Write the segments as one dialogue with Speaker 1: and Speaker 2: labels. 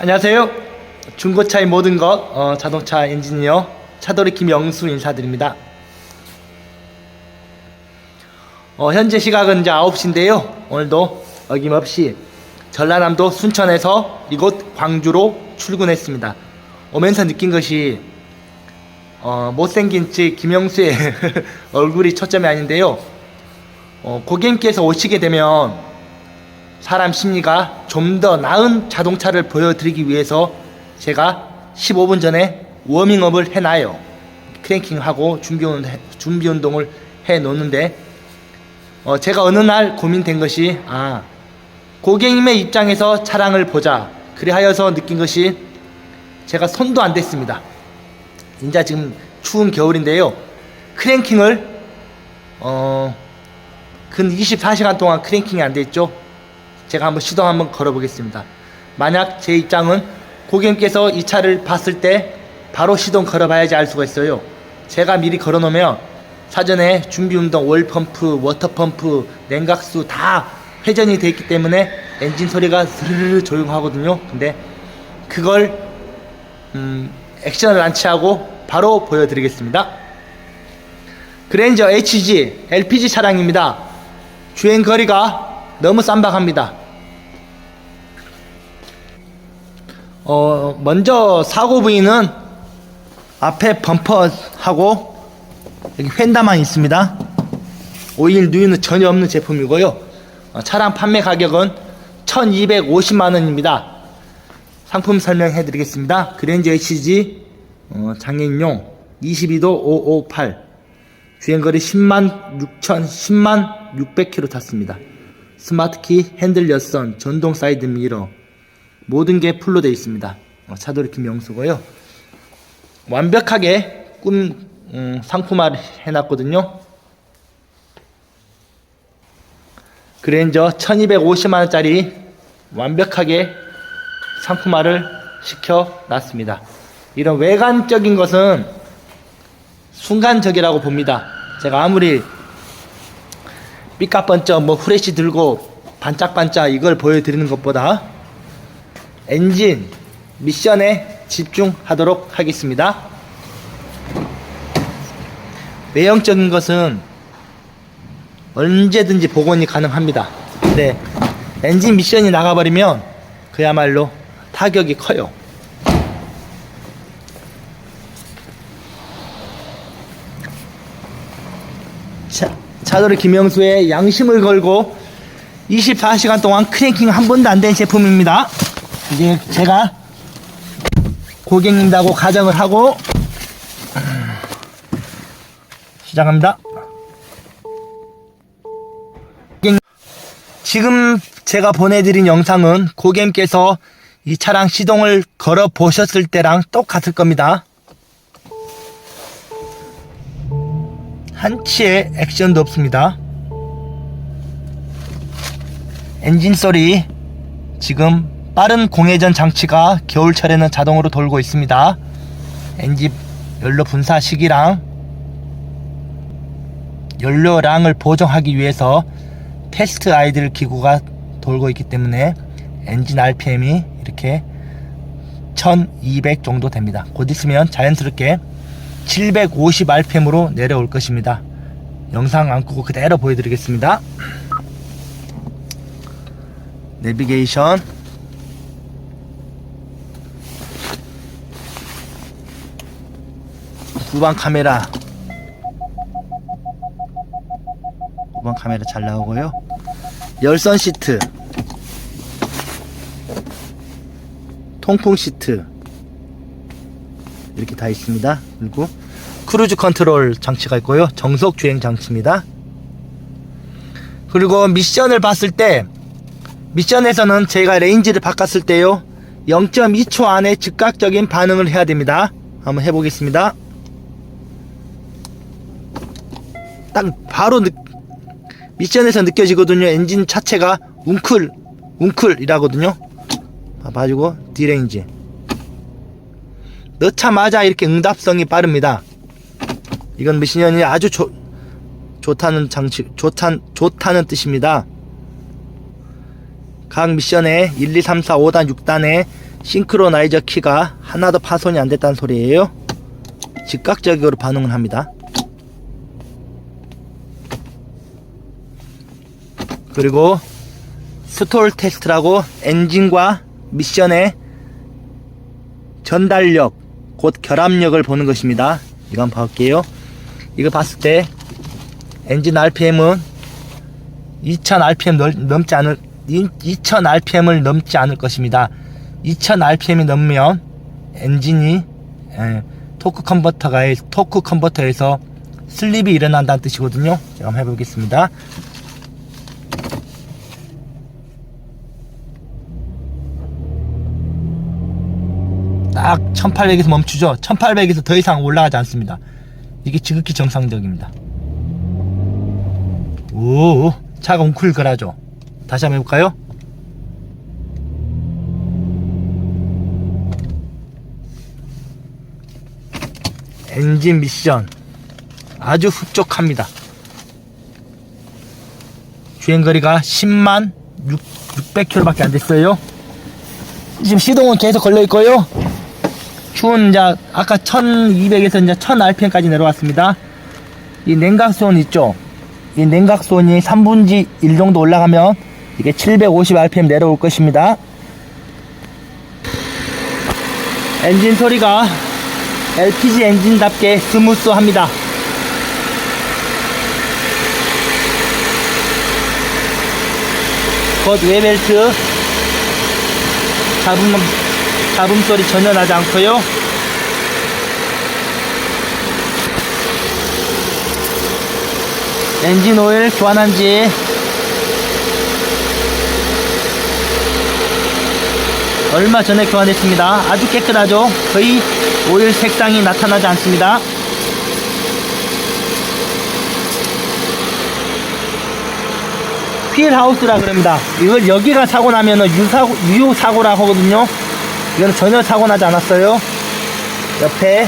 Speaker 1: 안녕하세요. 중고차의 모든 것 어, 자동차 엔지니어 차돌이 김영수 인사드립니다. 어, 현재 시각은 이제 9시인데요. 오늘도 어김없이 전라남도 순천에서 이곳 광주로 출근했습니다. 오면서 느낀 것이 어, 못생긴 제 김영수의 얼굴이 초점이 아닌데요. 어, 고객님께서 오시게 되면 사람 심리가 좀 더 나은 자동차를 보여드리기 위해서 제가 15분 전에 워밍업을 해놔요. 크랭킹하고 준비, 운동을 해 놓는데, 어, 제가 어느 날 고민된 것이, 아, 고객님의 입장에서 차량을 보자. 그래 하여서 느낀 것이, 제가 손도 안 댔습니다. 이제 지금 추운 겨울인데요. 크랭킹을, 어, 근 24시간 동안 크랭킹이 안 됐죠. 제가 한번 시도 한번 걸어보겠습니다. 만약 제 입장은 고객님께서 이 차를 봤을 때 바로 시동 걸어봐야지 알 수가 있어요. 제가 미리 걸어놓으면 사전에 준비 운동, 월 펌프, 워터 펌프, 냉각수 다 회전이 되어 있기 때문에 엔진 소리가 스르르 조용하거든요. 근데 그걸 음, 액션을 안 취하고 바로 보여드리겠습니다. 그랜저 HG LPG 차량입니다. 주행 거리가 너무 쌈박합니다. 어, 먼저 사고 부위는 앞에 범퍼하고 여기 휀다만 있습니다. 오일 누유는 전혀 없는 제품이고요. 어, 차량 판매 가격은 1250만 원입니다. 상품 설명해 드리겠습니다. 그랜저 HG 어, 장애인용 22도 558 주행거리 10만 6천 10만 600km 탔습니다. 스마트키, 핸들 여선, 전동 사이드 미러 모든 게 풀로 되어 있습니다. 어, 차돌이 김영수고요. 완벽하게 꿈 음, 상품화를 해놨거든요. 그랜저 1250만 원짜리 완벽하게 상품화를 시켜놨습니다. 이런 외관적인 것은 순간적이라고 봅니다. 제가 아무리 삐까번쩍 뭐 후레쉬 들고 반짝반짝 이걸 보여드리는 것보다 엔진 미션에 집중하도록 하겠습니다. 외형적인 것은 언제든지 복원이 가능합니다. 근데 엔진 미션이 나가버리면 그야말로 타격이 커요. 차, 차돌이 김영수의 양심을 걸고 24시간 동안 크랭킹 한 번도 안 된 제품입니다. 이제 제가 고객님다고 가정을 하고 시작합니다. 지금 제가 보내드린 영상은 고객님께서 이 차량 시동을 걸어 보셨을 때랑 똑같을 겁니다. 한치의 액션도 없습니다. 엔진 소리 지금 빠른 공회전 장치가 겨울철에는 자동으로 돌고 있습니다. 엔진 연료 분사 시기랑 연료량을 보정하기 위해서 테스트 아이들 기구가 돌고 있기 때문에 엔진 RPM이 이렇게 1200 정도 됩니다. 곧 있으면 자연스럽게 750 RPM으로 내려올 것입니다. 영상 안 끄고 그대로 보여드리겠습니다. 내비게이션 후방 카메라 후방 카메라 잘 나오고요. 열선 시트 통풍 시트 이렇게 다 있습니다. 그리고 크루즈 컨트롤 장치가 있고요. 정속 주행 장치입니다. 그리고 미션을 봤을 때 미션에서는 제가 레인지를 바꿨을 때요. 0.2초 안에 즉각적인 반응을 해야 됩니다. 한번 해보겠습니다. 딱 바로 느, 미션에서 느껴지거든요. 엔진 자체가 웅클, 웅클이라거든요. 봐가지고 디레인지. 넣자마자 이렇게 응답성이 빠릅니다. 이건 미션이 아주 좋, 좋다는 장치, 좋단, 좋다는 뜻입니다. 각 미션에 1, 2, 3, 4, 5단, 6단에 싱크로나이저 키가 하나도 파손이 안 됐다는 소리예요. 즉각적으로 반응을 합니다. 그리고 스톨 테스트라고 엔진과 미션의 전달력, 곧 결합력을 보는 것입니다. 한번 볼게요. 이거 봤을 때 엔진 RPM은 2000 RPM 넘 지 않을 2000 RPM을 넘지 않을 것입니다. 2000 RPM이 넘으면 엔진이 예, 토크 컨버터가 토크 컨버터에서 슬립이 일어난다는 뜻이거든요. 제가 한번 해보겠습니다. 딱 1800에서 멈추죠. 1800에서 더 이상 올라가지 않습니다. 이게 지극히 정상적입니다. 오, 차가 웅클거라죠. 다시 한번 해볼까요? 엔진 미션 아주 흡족합니다. 주행거리가 10만 6, 600km밖에 안 됐어요. 지금 시동은 계속 걸려 있고요. 추운 이제 아까 1200에서 이제 1000rpm까지 내려왔습니다. 이 냉각수온 있죠? 이 냉각수온이 3분지 1 정도 올라가면 이게 750rpm 내려올 것입니다. 엔진 소리가 LPG 엔진답게 스무스합니다. 곧 웨벨트 잡음, 잡음 소리 전혀 나지 않고요. 엔진 오일 교환한 지 얼마 전에 교환했습니다. 아주 깨끗하죠? 거의 오일 색상이 나타나지 않습니다. 휠 하우스라 그럽니다. 이걸 여기가 사고 나면은 유사고, 유사고라 하거든요. 이거는 전혀 사고 나지 않았어요. 옆에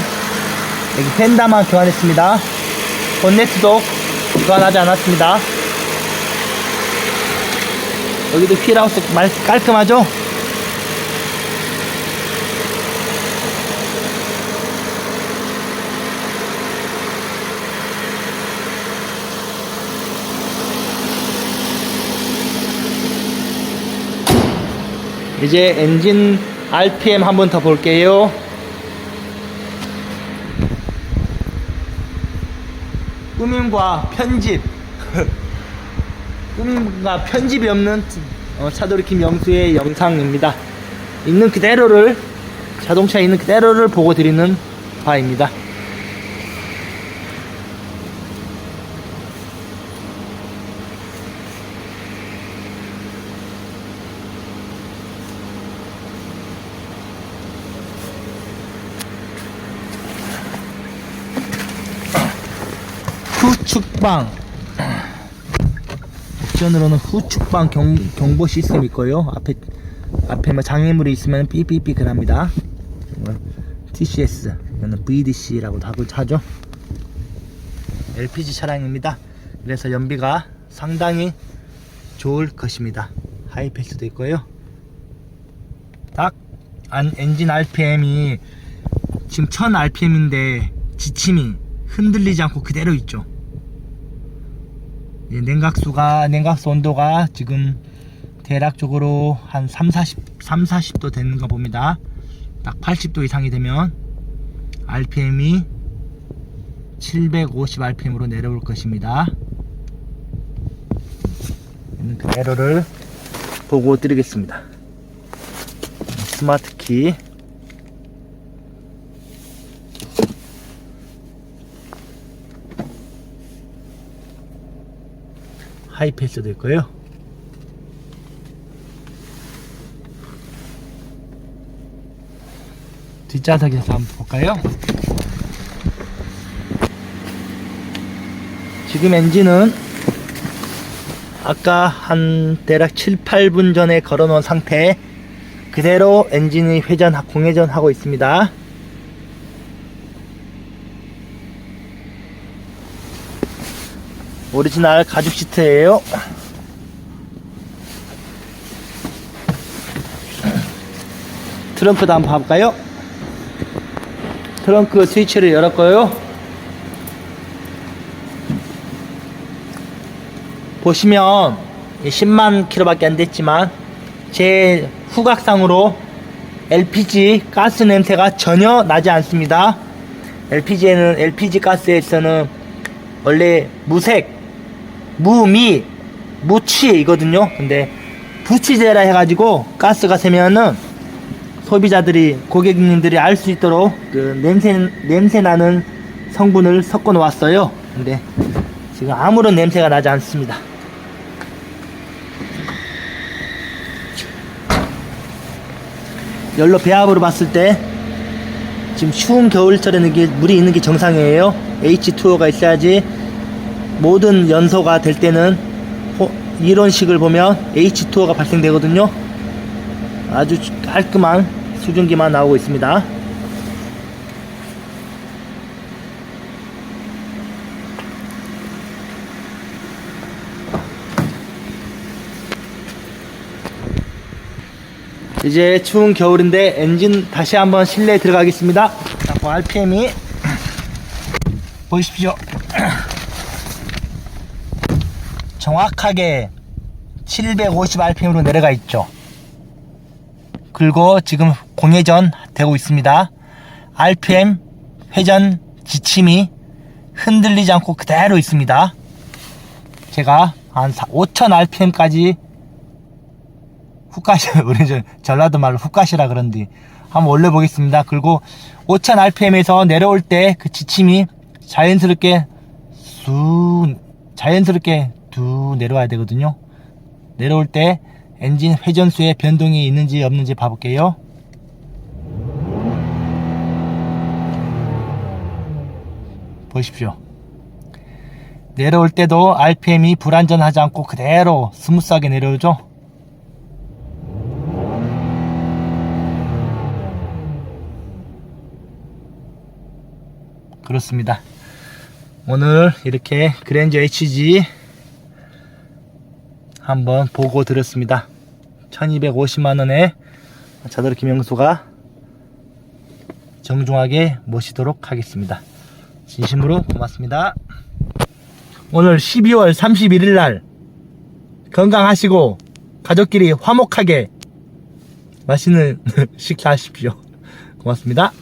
Speaker 1: 여기 펜다만 교환했습니다. 본네트도 교환하지 않았습니다. 여기도 휠 하우스 말, 깔끔하죠? 이제 엔진 RPM 한 번 더 볼게요. 꾸밈과 편집. 꾸밈과 편집이 없는 어, 차돌이 김영수의 영상입니다. 있는 그대로를 자동차에 있는 그대로를 보고 드리는 바입니다. 후축방 옵션으로는 후축방 경, 경보 시스템이 있고요. 앞에 앞에 뭐 장애물이 있으면 삐삐삐 합니다. TCS 이거는 VDC라고도 하고 하죠 LPG 차량입니다. 그래서 연비가 상당히 좋을 것입니다. 하이패스도 있고요. 딱 안, 엔진 RPM이 지금 1000rpm인데 지침이 흔들리지 않고 그대로 있죠. 예, 냉각수가 냉각수 온도가 지금 대략적으로 한 3, 40, 3, 40도 되는 거 봅니다. 딱 80도 이상이 되면 RPM이 750 RPM으로 내려올 것입니다. 그대로를 보고 드리겠습니다. 스마트 키 하이패스도 있고요. 뒷좌석에서 한번 볼까요? 지금 엔진은 아까 한 대략 7, 8분 전에 걸어 놓은 상태 그대로 엔진이 회전, 공회전 하고 있습니다. 오리지널 가죽 시트예요. 트렁크도 한번 봐볼까요? 트렁크 스위치를 열었고요. 보시면 10만 킬로밖에 안 됐지만 제 후각상으로 LPG 가스 냄새가 전혀 나지 않습니다. LPG에는 LPG 가스에서는 원래 무색, 무미, 무취이거든요. 근데 부취제라 해가지고 가스가 새면은 소비자들이 고객님들이 알 수 있도록 그 냄새 냄새 나는 성분을 섞어 놓았어요. 근데 지금 아무런 냄새가 나지 않습니다. 열로 배합으로 봤을 때 지금 추운 겨울철에는 물이 있는 게 정상이에요. H2O가 있어야지 모든 연소가 될 때는 호- 이론식을 보면 H2O가 발생되거든요. 아주 깔끔한 수증기만 나오고 있습니다. 이제 추운 겨울인데 엔진 다시 한번 실내에 들어가겠습니다. 자, 그 RPM이 보십시오. 정확하게 750rpm으로 내려가 있죠. 그리고 지금 공회전 되고 있습니다. RPM 회전 지침이 흔들리지 않고 그대로 있습니다. 제가 한 5000rpm까지 훅가시 우리 저 전라도 말로 훅가시라 그런디 한번 올려보겠습니다. 그리고 5000rpm에서 내려올 때 그 지침이 자연스럽게 쑥 자연스럽게 두 내려와야 되거든요. 내려올 때 엔진 회전수에 변동이 있는지 없는지 봐볼게요. 보십시오. 내려올 때도 RPM이 불안전하지 않고 그대로 스무스하게 내려오죠. 그렇습니다. 오늘 이렇게 그랜저 HG 한번 보고 드렸습니다. 1250만원에 자들 김영수가 정중하게 모시도록 하겠습니다. 진심으로 고맙습니다. 오늘 12월 31일 날 건강하시고 가족끼리 화목하게 맛있는 식사하십시오. 고맙습니다.